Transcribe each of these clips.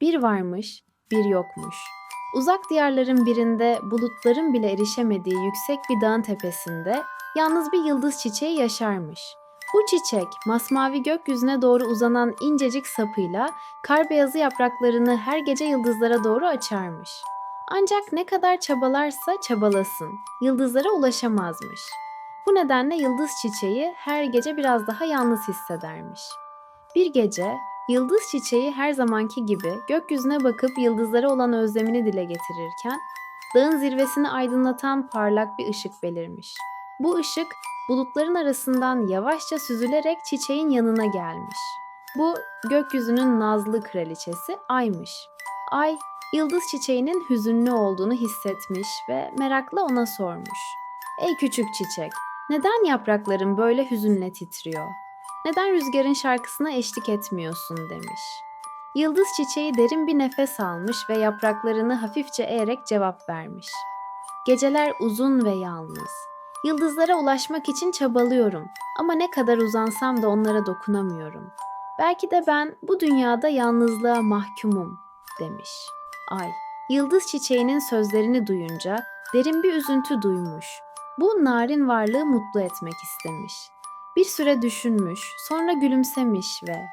Bir varmış, bir yokmuş. Uzak diyarların birinde bulutların bile erişemediği yüksek bir dağın tepesinde yalnız bir yıldız çiçeği yaşarmış. Bu çiçek masmavi gökyüzüne doğru uzanan incecik sapıyla kar beyazı yapraklarını her gece yıldızlara doğru açarmış. Ancak ne kadar çabalarsa çabalasın, yıldızlara ulaşamazmış. Bu nedenle yıldız çiçeği her gece biraz daha yalnız hissedermiş. Bir gece yıldız çiçeği her zamanki gibi gökyüzüne bakıp yıldızlara olan özlemini dile getirirken dağın zirvesini aydınlatan parlak bir ışık belirmiş. Bu ışık bulutların arasından yavaşça süzülerek çiçeğin yanına gelmiş. Bu gökyüzünün nazlı kraliçesi Ay'mış. Ay, yıldız çiçeğinin hüzünlü olduğunu hissetmiş ve merakla ona sormuş. Ey küçük çiçek, neden yaprakların böyle hüzünle titriyor? Neden rüzgarın şarkısına eşlik etmiyorsun demiş. Yıldız çiçeği derin bir nefes almış ve yapraklarını hafifçe eğerek cevap vermiş. Geceler uzun ve yalnız. Yıldızlara ulaşmak için çabalıyorum ama ne kadar uzansam da onlara dokunamıyorum. Belki de ben bu dünyada yalnızlığa mahkumum demiş. Ay, yıldız çiçeğinin sözlerini duyunca derin bir üzüntü duymuş. Bu narin varlığı mutlu etmek istemiş. Bir süre düşünmüş, sonra gülümsemiş ve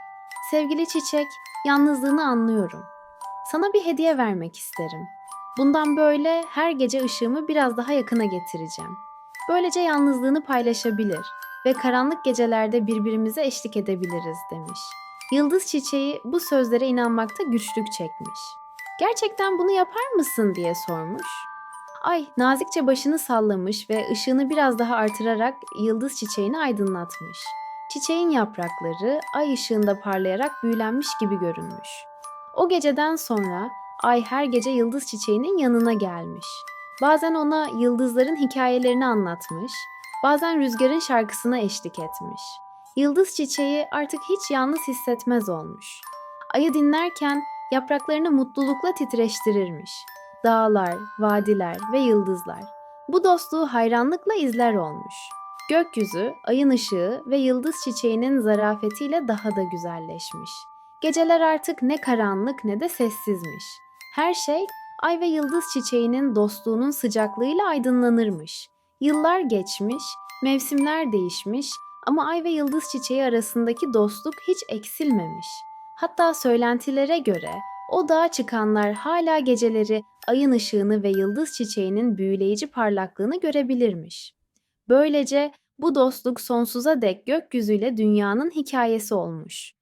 "Sevgili çiçek, yalnızlığını anlıyorum. Sana bir hediye vermek isterim. Bundan böyle her gece ışığımı biraz daha yakına getireceğim. Böylece yalnızlığını paylaşabilir ve karanlık gecelerde birbirimize eşlik edebiliriz." demiş. Yıldız çiçeği bu sözlere inanmakta güçlük çekmiş. "Gerçekten bunu yapar mısın?" diye sormuş. Ay nazikçe başını sallamış ve ışığını biraz daha artırarak yıldız çiçeğini aydınlatmış. Çiçeğin yaprakları ay ışığında parlayarak büyülenmiş gibi görünmüş. O geceden sonra ay her gece yıldız çiçeğinin yanına gelmiş. Bazen ona yıldızların hikayelerini anlatmış, bazen rüzgarın şarkısına eşlik etmiş. Yıldız çiçeği artık hiç yalnız hissetmez olmuş. Ayı dinlerken yapraklarını mutlulukla titreştirirmiş dağlar, vadiler ve yıldızlar. Bu dostluğu hayranlıkla izler olmuş. Gökyüzü, ayın ışığı ve yıldız çiçeğinin zarafetiyle daha da güzelleşmiş. Geceler artık ne karanlık ne de sessizmiş. Her şey ay ve yıldız çiçeğinin dostluğunun sıcaklığıyla aydınlanırmış. Yıllar geçmiş, mevsimler değişmiş ama ay ve yıldız çiçeği arasındaki dostluk hiç eksilmemiş. Hatta söylentilere göre o dağa çıkanlar hala geceleri ayın ışığını ve yıldız çiçeğinin büyüleyici parlaklığını görebilirmiş. Böylece bu dostluk sonsuza dek gökyüzüyle dünyanın hikayesi olmuş.